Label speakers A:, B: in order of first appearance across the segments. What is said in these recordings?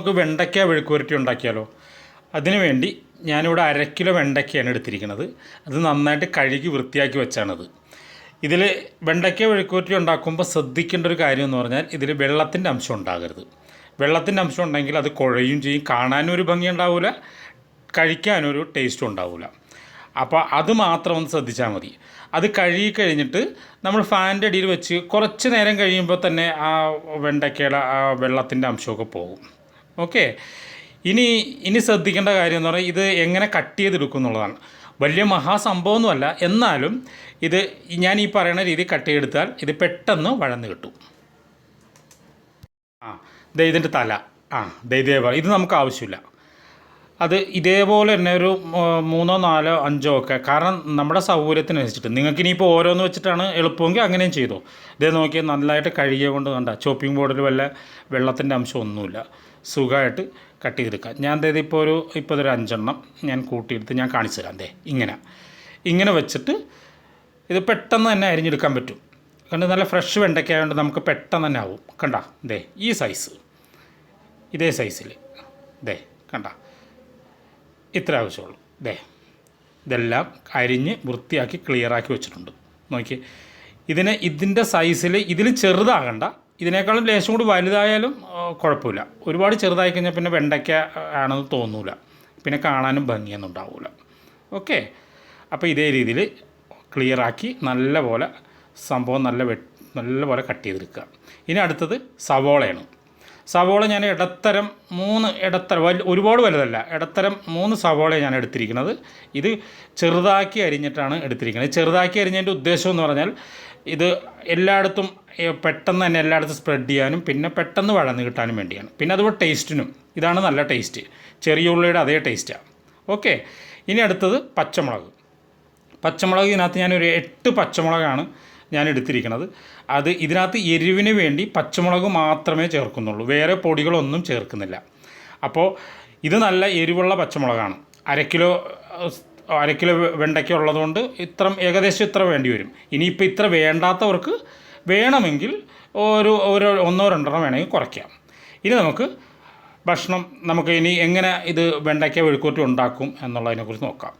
A: നമുക്ക് വെണ്ടയ്ക്ക വെഴുക്കുവരട്ടി ഉണ്ടാക്കിയാലോ? അതിനുവേണ്ടി ഞാനിവിടെ അര കിലോ വെണ്ടയ്ക്കയാണ് എടുത്തിരിക്കുന്നത്. അത് നന്നായിട്ട് കഴുകി വൃത്തിയാക്കി വെച്ചാണത്. ഇതിൽ വെണ്ടയ്ക്ക വെഴുക്കുവരട്ടി ഉണ്ടാക്കുമ്പോൾ ശ്രദ്ധിക്കേണ്ട ഒരു കാര്യം എന്ന് പറഞ്ഞാൽ ഇതിൽ വെള്ളത്തിന്റെ അംശം ഉണ്ടാകരുത്. വെള്ളത്തിന്റെ അംശം ഉണ്ടെങ്കിൽ അത് കുഴയും ചെയ്യും. കാണാനും ഒരു ഭംഗി ഉണ്ടാവില്ല കഴിക്കാനൊരു ടേസ്റ്റും ഉണ്ടാവില്ല അപ്പോൾ അത് മാത്രം ഒന്ന് ശ്രദ്ധിച്ചാൽ മതി. അത് കഴുകി കഴിഞ്ഞിട്ട് നമ്മൾ ഫാനിന്റെ അടിയിൽ വെച്ച് കുറച്ച് നേരം കഴിയുമ്പോൾ തന്നെ ആ വെണ്ടയ്ക്കയുടെ ആ വെള്ളത്തിന്റെ അംശമൊക്കെ പോകും. ഓക്കെ ഇനി ഇനി ശ്രദ്ധിക്കേണ്ട കാര്യം എന്ന് പറഞ്ഞാൽ ഇത് എങ്ങനെ കട്ട് ചെയ്തെടുക്കും എന്നുള്ളതാണ് വലിയ മഹാസംഭവമൊന്നുമല്ല. എന്നാലും ഇത് ഞാൻ ഈ പറയുന്ന രീതി കട്ട് ചെയ്തെടുത്താൽ ഇത് പെട്ടെന്ന് വഴന്ന് കിട്ടും. ആ ദൈതിന്റെ തല. ആ ദേ ഇതേപോലെ ഇത് നമുക്ക് ആവശ്യമില്ല. അത് ഇതേപോലെ തന്നെ ഒരു മൂന്നോ നാലോ അഞ്ചോ ഒക്കെ. കാരണം നമ്മുടെ സൗകര്യത്തിനനുസരിച്ചിട്ട്. നിങ്ങൾക്ക് ഇനിയിപ്പോൾ ഓരോന്ന് വെച്ചിട്ടാണ് എളുപ്പമെങ്കിൽ അങ്ങനെയും ചെയ്തോ. ഇതേ നോക്കിയാൽ നല്ലതായിട്ട് കഴുകിയ കൊണ്ട് കണ്ട. ചോപ്പിംഗ് ബോർഡിൽ വല്ല വെള്ളത്തിന്റെ അംശം ഒന്നുമില്ല. സുഖമായിട്ട് കട്ട് ചെയ്തെടുക്കാം. ഞാൻ ദേ ഇപ്പോൾ ഒരു ഇപ്പോൾ ഇതൊരു അഞ്ചെണ്ണം ഞാൻ കൂട്ടിയെടുത്ത് ഞാൻ കാണിച്ചു തരാം ദേ. ഇങ്ങനെ. ഇങ്ങനെ വെച്ചിട്ട് ഇത് പെട്ടെന്ന് തന്നെ അരിഞ്ഞെടുക്കാൻ പറ്റും. കണ്ട്? നല്ല ഫ്രഷ് വെണ്ടയ്ക്ക ആയതുകൊണ്ട് നമുക്ക് പെട്ടെന്ന് തന്നെ ആവും. കണ്ട? ദേ ഈ സൈസ് ഇതേ സൈസിൽ ദേ കണ്ട? ഇത്ര ആവശ്യമുള്ളൂ. ദേ ഇതെല്ലാം അരിഞ്ഞ് വൃത്തിയാക്കി ക്ലിയറാക്കി വെച്ചിട്ടുണ്ട്. നോക്കി ഇതിനെ ഇതിന്റെ സൈസിൽ ഇതിൽ ചെറുതാകണ്ട. ഇതിനേക്കാളും ലേശം കൂടി വലുതായാലും കുഴപ്പമില്ല. ഒരുപാട് ചെറുതായി കഴിഞ്ഞാൽ പിന്നെ വെണ്ടയ്ക്ക ആണെന്ന് തോന്നൂല. പിന്നെ കാണാനും ഭംഗിയൊന്നും ഉണ്ടാവില്ല ഓക്കെ അപ്പോൾ ഇതേ രീതിയിൽ ക്ലിയറാക്കി നല്ല പോലെ സംഭവം നല്ല വെ നല്ല പോലെ കട്ട് ചെയ്തെടുക്കുക. ഇനി അടുത്തത് സവോളയാണ്. സവോള ഞാൻ ഇടത്തരം മൂന്ന് ഇടത്തരം വലിയ ഒരുപാട് വലുതല്ല ഇടത്തരം മൂന്ന് സവോള ഞാൻ എടുത്തിരിക്കുന്നത്. ഇത് ചെറുതാക്കി അരിഞ്ഞിട്ടാണ് എടുത്തിരിക്കുന്നത്. ചെറുതാക്കി അരിഞ്ഞതിന്റെ ഉദ്ദേശം എന്ന് പറഞ്ഞാൽ ഇത് എല്ലായിടത്തും പെട്ടെന്ന് തന്നെ എല്ലായിടത്തും സ്പ്രെഡ് ചെയ്യാനും പിന്നെ പെട്ടെന്ന് വഴന്ന് കിട്ടാനും വേണ്ടിയാണ്. പിന്നെ അതുപോലെ ടേസ്റ്റിനും ഇതാണ് നല്ല ടേസ്റ്റ് ചെറിയ ഉള്ളിയുടെ അതേ ടേസ്റ്റാണ് ഓക്കെ ഇനി അടുത്തത് പച്ചമുളക്. പച്ചമുളക് ഇതിനകത്ത് ഞാനൊരു എട്ട് പച്ചമുളകാണ് ഞാൻ എടുത്തിരിക്കുന്നത് അത് ഇതിനകത്ത് എരിവിന് വേണ്ടി പച്ചമുളക് മാത്രമേ ചേർക്കുന്നുള്ളൂ. വേറെ പൊടികളൊന്നും ചേർക്കുന്നില്ല. അപ്പോൾ ഇത് നല്ല എരിവുള്ള പച്ചമുളകാണ്. അര കിലോ അര കിലോ വെണ്ടയ്ക്ക ഉള്ളതുകൊണ്ട് ഇത്ര ഏകദേശം ഇത്ര വേണ്ടി വരും. ഇനിയിപ്പോൾ ഇത്ര വേണ്ടാത്തവർക്ക് വേണമെങ്കിൽ ഒരു ഒരു ഒന്നോ രണ്ടെണ്ണം വേണമെങ്കിൽ കുറയ്ക്കാം. ഇനി നമുക്ക് ഭക്ഷണം നമുക്ക് ഇനി എങ്ങനെ ഇത് വെണ്ടയ്ക്ക വെഴുക്കൂറ്റി ഉണ്ടാക്കും എന്നുള്ളതിനെക്കുറിച്ച് നോക്കാം.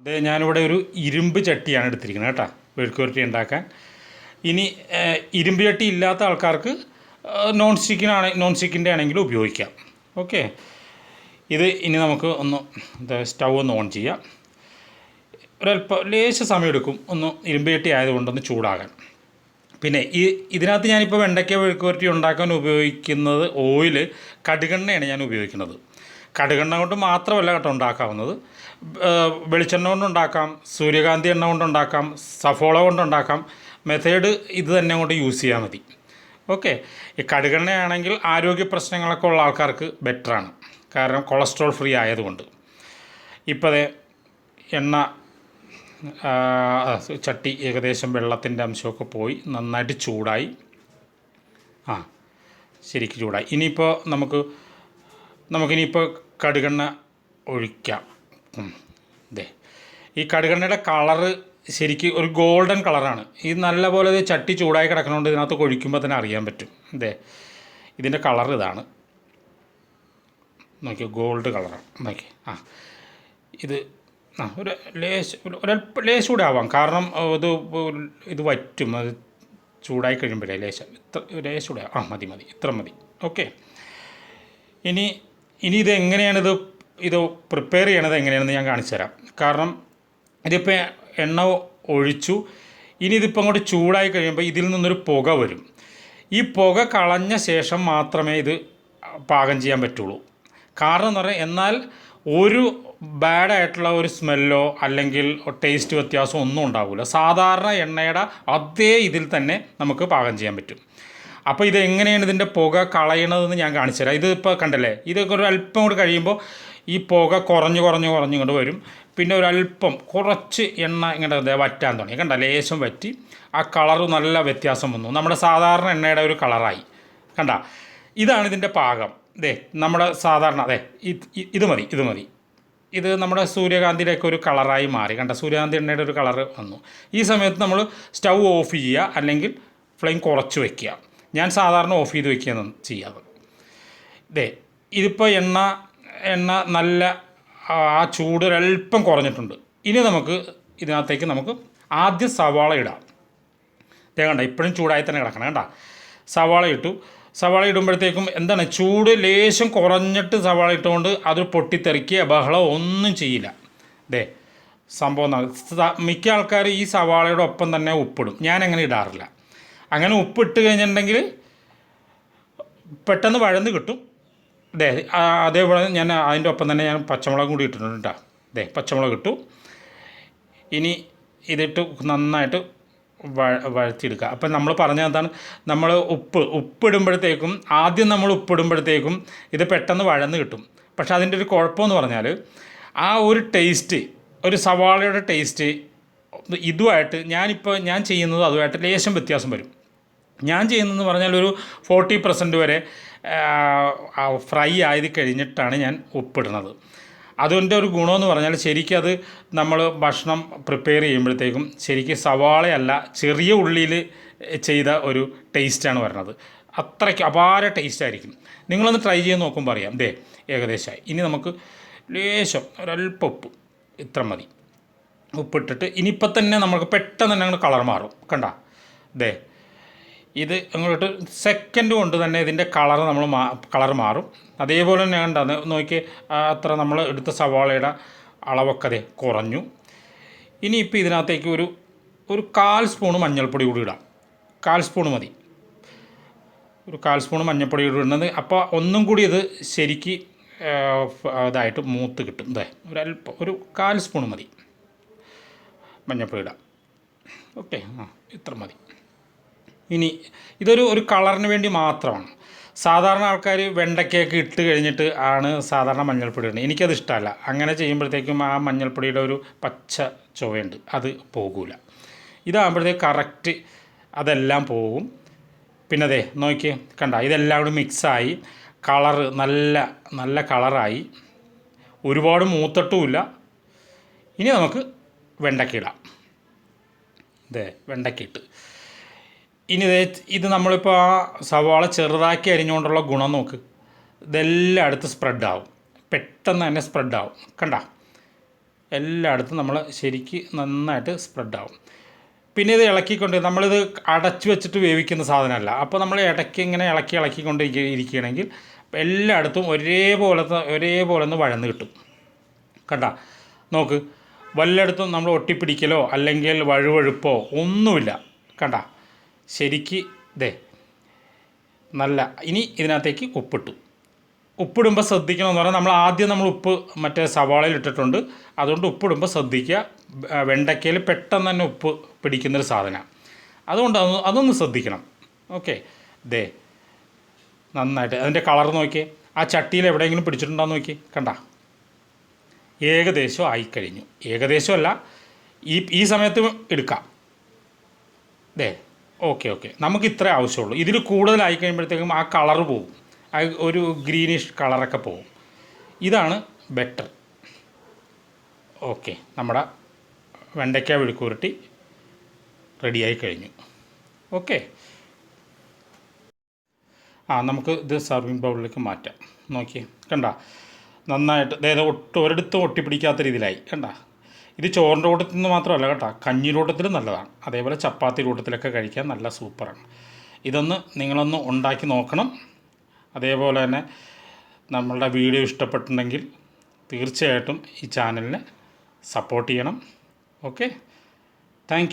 A: അതെ ഞാനിവിടെ ഒരു ഇരുമ്പ് ചട്ടിയാണ് എടുത്തിരിക്കുന്നത് കേട്ടോ. വെഴുക്കുവരട്ടി ഉണ്ടാക്കാൻ. ഇനി ഏഹ്, ഇരുമ്പ് ചട്ടി ഇല്ലാത്ത ആൾക്കാർക്ക് നോൺ സ്റ്റിക്കിനാണ് നോൺ സ്റ്റിക്കിന്റെ ആണെങ്കിലും ഉപയോഗിക്കാം. ഓക്കെ? ഇത് ഇനി നമുക്ക് ഒന്ന് സ്റ്റൗ ഒന്ന് ഓൺ ചെയ്യാം. ഒരല്പം സമയം എടുക്കും ഒന്ന് ഇരുമ്പ് ചട്ടി ആയതുകൊണ്ടൊന്ന് ചൂടാകാൻ. പിന്നെ ഈ ഇതിനകത്ത് ഞാനിപ്പോൾ വെണ്ടയ്ക്ക വെഴുക്കുവരട്ടി ഉണ്ടാക്കാൻ ഉപയോഗിക്കുന്നത് ഓയിൽ കടുകെണ്ണയാണ് ഞാൻ ഉപയോഗിക്കുന്നത്. കടുകെണ്ണ കൊണ്ട് മാത്രമല്ല കേട്ടോ ഉണ്ടാക്കാവുന്നത്. വെളിച്ചെണ്ണ കൊണ്ടുണ്ടാക്കാം സൂര്യകാന്തി എണ്ണ കൊണ്ടുണ്ടാക്കാം സഫോള കൊണ്ടുണ്ടാക്കാം മെത്തേഡ് ഇത് തന്നെ കൊണ്ട് യൂസ് ചെയ്യാൽ മതി. ഓക്കെ. ഈ കടുകെണ്ണയാണെങ്കിൽ ആരോഗ്യ പ്രശ്നങ്ങളൊക്കെ ഉള്ള ആൾക്കാർക്ക് ബെറ്ററാണ് കാരണം കൊളസ്ട്രോൾ ഫ്രീ ആയതുകൊണ്ട്. ഇപ്പോഴേ എണ്ണ ചട്ടി ഏകദേശം വെള്ളത്തിന്റെ അംശമൊക്കെ പോയി. നന്നായിട്ട് ചൂടായി. ആ ശരിക്കും ചൂടായി. ഇനിയിപ്പോൾ നമുക്ക് നമുക്കിനിയിപ്പോൾ കടുകെണ്ണ ഒഴിക്കാം. ദേ. ഈ കടുകെണ്ണയുടെ കളറ് ശരിക്കും ഒരു ഗോൾഡൻ കളറാണ്. ഇത് നല്ലപോലെ ഇത് ചട്ടി ചൂടായി കിടക്കണോണ്ട് ഇതിനകത്ത് കൊഴിക്കുമ്പോൾ തന്നെ അറിയാൻ പറ്റും. ദേ. ഇതിന്റെ കളർ ഇതാണ്. നോക്കിയോ ഗോൾഡ് കളറാണ് നോക്കി. ആ. ഇത് ആ ഒരു ലേശ് ഒരു- ലേശ് കൂടെ ആവാം. കാരണം ഇത് ഇത് വറ്റും. അത് ചൂടായി കഴിയുമ്പോഴേ ലേശം ഇത്ര ലേശം കൂടെ ആ മതി മതി. ഇത്ര മതി. ഓക്കെ. ഇനി ഇനി ഇത് എങ്ങനെയാണിത് ഇത് പ്രിപ്പയർ ചെയ്യണത് എങ്ങനെയാണെന്ന് ഞാൻ കാണിച്ചു തരാം. കാരണം ഇതിപ്പോൾ എണ്ണ ഒഴിച്ചു. ഇനി ഇതിപ്പോൾ അങ്ങോട്ട് ചൂടായി കഴിയുമ്പോൾ ഇതിൽ നിന്നൊരു പുക വരും. ഈ പുക കളഞ്ഞ ശേഷം മാത്രമേ ഇത് പാകം ചെയ്യാൻ പറ്റുള്ളൂ. കാരണം എന്ന് പറഞ്ഞാൽ എന്നാൽ ഒരു ബാഡായിട്ടുള്ള ഒരു സ്മെല്ലോ അല്ലെങ്കിൽ ടേസ്റ്റ് വ്യത്യാസം ഒന്നും ഉണ്ടാവില്ല സാധാരണ എണ്ണയുടെ അതേ ഇതിൽ തന്നെ നമുക്ക് പാകം ചെയ്യാൻ പറ്റും. അപ്പോൾ ഇത് എങ്ങനെയാണ് ഇതിന്റെ പുക കളയണതെന്ന് ഞാൻ കാണിച്ചുതരാം ഇത് ഇപ്പോൾ കണ്ടല്ലേ? ഇതൊക്കെ ഒരു അല്പം കൂടി കഴിയുമ്പോൾ ഈ പുക കുറഞ്ഞ് കുറഞ്ഞ് കുറഞ്ഞ് കൊണ്ട് വരും. പിന്നെ ഒരല്പം കുറച്ച് എണ്ണ ഇങ്ങനെ ദേ വറ്റാൻ തുടങ്ങി. കണ്ട? ലേശം വറ്റി. ആ കളറ് നല്ല വ്യത്യാസം വന്നു. നമ്മുടെ സാധാരണ എണ്ണയുടെ ഒരു കളറായി. കണ്ട? ഇതാണ് ഇതിന്റെ പാകം. ദേ നമ്മുടെ സാധാരണ അതെ ഇത് മതി ഇത് മതി. ഇത് നമ്മുടെ സൂര്യകാന്തിയുടെയൊക്കെ ഒരു കളറായി മാറി. കണ്ട? സൂര്യകാന്തി എണ്ണയുടെ ഒരു കളറ് വന്നു. ഈ സമയത്ത് നമ്മൾ സ്റ്റൗ ഓഫ് ചെയ്യുക അല്ലെങ്കിൽ ഫ്ലെയിം കുറച്ച് വെക്കുക. ഞാൻ സാധാരണ ഓഫ് ചെയ്ത് വയ്ക്കുകയാണ് ചെയ്യാറ്. ദേ ഇതിപ്പോൾ എണ്ണ എണ്ണ നല്ല ആ ചൂട് ഒരല്പം കുറഞ്ഞിട്ടുണ്ട്. ഇനി നമുക്ക് ഇതിനകത്തേക്ക് നമുക്ക് ആദ്യം സവാള ഇടാം. ദേ കണ്ട ഇപ്പോഴും ചൂടായി തന്നെ കിടക്കണം കേട്ടോ സവാള ഇട്ടു. സവാള ഇടുമ്പോഴത്തേക്കും എന്താണ് ചൂട് ലേശം കുറഞ്ഞിട്ട് സവാള ഇട്ടുകൊണ്ട് അത് പൊട്ടിത്തെറിക്കുക ബഹളം ഒന്നും ചെയ്യില്ല. ദേ സംഭവം മിക്ക ആൾക്കാർ ഈ സവാളയുടെ ഒപ്പം തന്നെ ഉപ്പിടും. ഞാൻ അങ്ങനെ ഇടാറില്ല. അങ്ങനെ ഉപ്പിട്ട് കഴിഞ്ഞിട്ടുണ്ടെങ്കിൽ പെട്ടെന്ന് വഴന്ന് കിട്ടും. അതെ അതേപോലെ ഞാൻ അതിന്റെ ഒപ്പം തന്നെ ഞാൻ പച്ചമുളക് കൂടി ഇട്ടിട്ടുണ്ട് കേട്ടോ അതെ പച്ചമുളക് ഇട്ടു. ഇനി ഇതിട്ട് നന്നായിട്ട് വഴ വഴത്തിയെടുക്കുക അപ്പം നമ്മൾ പറഞ്ഞ എന്താണ്? നമ്മൾ ഉപ്പ് ഉപ്പിടുമ്പോഴത്തേക്കും ആദ്യം നമ്മൾ ഉപ്പിടുമ്പോഴത്തേക്കും ഇത് പെട്ടെന്ന് വഴന്ന് കിട്ടും. പക്ഷേ അതിന്റെ ഒരു കുഴപ്പമെന്ന് പറഞ്ഞാൽ ആ ഒരു ടേസ്റ്റ് ഒരു സവാളയുടെ ടേസ്റ്റ് ഇതുമായിട്ട് ഞാനിപ്പോൾ ഞാൻ ചെയ്യുന്നത് അതുമായിട്ട് ലേശം വ്യത്യാസം വരും. ഞാൻ ചെയ്യുന്നതെന്ന് പറഞ്ഞാൽ ഒരു ഫോർട്ടി പെർസെന്റ് വരെ ഫ്രൈ ആയത് കഴിഞ്ഞിട്ടാണ് ഞാൻ ഉപ്പിടുന്നത്. അതിന്റെ ഒരു ഗുണമെന്ന് പറഞ്ഞാൽ ശരിക്കും അത് നമ്മൾ ഭക്ഷണം പ്രിപ്പയർ ചെയ്യുമ്പോഴത്തേക്കും ശരിക്കും സവാളയല്ല ചെറിയ ഉള്ളിയിൽ ചെയ്ത ഒരു ടേസ്റ്റാണ് വരുന്നത് അത്രയ്ക്ക് അപാര ടേസ്റ്റ് ആയിരിക്കും. നിങ്ങളൊന്ന് ട്രൈ ചെയ്ത് നോക്കുമ്പോൾ അറിയാം. ദേ ഏകദേശമായി ഇനി നമുക്ക് ലേശം ഒരല്പം ഉപ്പ് ഇത്ര മതി. ഉപ്പിട്ടിട്ട് ഇനിയിപ്പോൾ തന്നെ നമുക്ക് പെട്ടെന്ന് തന്നെ അങ്ങോട്ട് കളർ മാറും. കണ്ട? ദേ ഇത് അങ്ങോട്ട് സെക്കൻഡ് കൊണ്ട് തന്നെ ഇതിന്റെ കളർ നമ്മൾ കളർ മാറും. അതേപോലെ തന്നെ കണ്ട നോക്കി അത്ര നമ്മൾ എടുത്ത സവാളയുടെ അളവൊക്കെ അതെ കുറഞ്ഞു. ഇനിയിപ്പോൾ ഇതിനകത്തേക്ക് ഒരു ഒരു കാൽ സ്പൂൺ മഞ്ഞൾപ്പൊടി കൂടി ഇടാം. കാൽ സ്പൂൺ മതി. ഒരു കാൽ സ്പൂൺ മഞ്ഞൾപ്പൊടി കൂടി ഇടുന്നത്. അപ്പോൾ ഒന്നും കൂടി ഇത് ശരിക്ക് ഇതായിട്ട് മൂത്ത് കിട്ടും. ഇതേ ഒരു അല്പം ഒരു കാൽ സ്പൂൺ മതി. മഞ്ഞൾപ്പൊടി ഇടാം. ഓക്കെ ആ ഇത്ര മതി. ഇനി ഇതൊരു ഒരു കളറിന് വേണ്ടി മാത്രമാണ്. സാധാരണ ആൾക്കാർ വെണ്ടയ്ക്കൊക്കെ ഇട്ട് കഴിഞ്ഞിട്ട് ആണ് സാധാരണ മഞ്ഞൾപ്പൊടി ഇടുന്നത് എനിക്കത് ഇഷ്ടമല്ല. അങ്ങനെ ചെയ്യുമ്പോഴത്തേക്കും ആ മഞ്ഞൾപ്പൊടിയുടെ ഒരു പച്ച ചുവയുണ്ട്. അത് പോകൂല. ഇതാകുമ്പോഴത്തേക്ക് കറക്റ്റ് അതെല്ലാം പോകും പിന്നെ അതെ നോക്കി കണ്ട ഇതെല്ലാം കൂടി മിക്സായി. കളറ് നല്ല നല്ല കളറായി. ഒരുപാട് മൂത്തട്ടുമില്ല. ഇനി നമുക്ക് വെണ്ടയ്ക്ക ഇടാം. ഇതേ വെണ്ടയ്ക്ക ഇട്ട്. ഇനി ഇത് നമ്മളിപ്പോൾ ആ സവാള ചെറുതാക്കി അരിഞ്ഞുകൊണ്ടുള്ള ഗുണം നോക്ക്. ഇതെല്ലാം ഇതെല്ലായിടത്തും സ്പ്രെഡാവും പെട്ടെന്ന് തന്നെ സ്പ്രെഡാവും കണ്ട? എല്ലായിടത്തും നമ്മൾ ശരിക്ക് നന്നായിട്ട് സ്പ്രെഡാവും പിന്നെ ഇത് ഇളക്കിക്കൊണ്ട് നമ്മളിത് അടച്ചു വെച്ചിട്ട് വേവിക്കുന്ന സാധനമല്ല. അപ്പോൾ നമ്മൾ ഇടയ്ക്ക് ഇങ്ങനെ ഇളക്കി ഇളക്കിക്കൊണ്ട് ഇരിക്ക- ഇരിക്കുകയാണെങ്കിൽ എല്ലായിടത്തും ഒരേപോലത്തെ ഒരേപോലെ ഒന്ന് വഴന്ന് കിട്ടും. കണ്ട? നോക്ക്. വല്ലയിടത്തും നമ്മൾ ഒട്ടിപ്പിടിക്കലോ അല്ലെങ്കിൽ വഴുവഴുപ്പോ ഒന്നുമില്ല. കണ്ട? ശരിക്ക് ദേ നല്ല. ഇനി ഇതിനകത്തേക്ക് ഉപ്പിട്ടു. ഉപ്പിടുമ്പോൾ ശ്രദ്ധിക്കണമെന്ന് പറഞ്ഞാൽ നമ്മൾ ആദ്യം നമ്മൾ ഉപ്പ് മറ്റേ സവാളയിൽ ഇട്ടിട്ടുണ്ട്. അതുകൊണ്ട് ഉപ്പിടുമ്പോൾ ശ്രദ്ധിക്കുക. വെണ്ടയ്ക്കയിൽ പെട്ടെന്ന് തന്നെ ഉപ്പ് പിടിക്കുന്നൊരു സാധനമാണ് അതുകൊണ്ട് അതൊന്ന് അതൊന്ന് ശ്രദ്ധിക്കണം. ഓക്കെ. ദേ നന്നായിട്ട്. അതിന്റെ കളർ നോക്കിയേ. ആ ചട്ടിയിൽ എവിടെയെങ്കിലും പിടിച്ചിട്ടുണ്ടോ നോക്കി കണ്ട. ഏകദേശം ആയിക്കഴിഞ്ഞു. ഏകദേശമല്ല. ഈ ഈ സമയത്ത് എടുക്കാം. ദേ ഓക്കെ ഓക്കെ. നമുക്ക് ഇത്രേ ആവശ്യമുള്ളൂ. ഇതിൽ കൂടുതലായി കഴിയുമ്പോഴത്തേക്കും ആ കളർ പോവും. ഒരു ഗ്രീനിഷ് കളറൊക്കെ പോവും. ഇതാണ് ബെറ്റർ ഓക്കെ നമ്മുടെ വെണ്ടയ്ക്ക വിഴുക്കുരുട്ടി റെഡിയായി കഴിഞ്ഞു. ഓക്കെ. ആ നമുക്ക് ഇത് സർവിങ് ബൗളിലേക്ക് മാറ്റാം. നോക്കി കണ്ട? നന്നായിട്ട് അതായത് ഒട്ടും ഒരിടത്തും ഒട്ടിപ്പിടിക്കാത്ത രീതിയിലായി കണ്ട? ഇത് ചോറിന്റെ കൂട്ടത്തിൽ നിന്ന് മാത്രമല്ല കേട്ടോ. കഞ്ഞി കൂട്ടത്തിലും നല്ലതാണ്. അതേപോലെ ചപ്പാത്തി കൂട്ടത്തിലൊക്കെ കഴിക്കാൻ നല്ല സൂപ്പറാണ്. ഇതൊന്ന് നിങ്ങളൊന്ന് ഉണ്ടാക്കി നോക്കണം. അതേപോലെ തന്നെ നമ്മളുടെ വീഡിയോ ഇഷ്ടപ്പെട്ടിട്ടുണ്ടെങ്കിൽ തീർച്ചയായിട്ടും ഈ ചാനലിനെ സപ്പോർട്ട് ചെയ്യണം. ഓക്കെ? താങ്ക്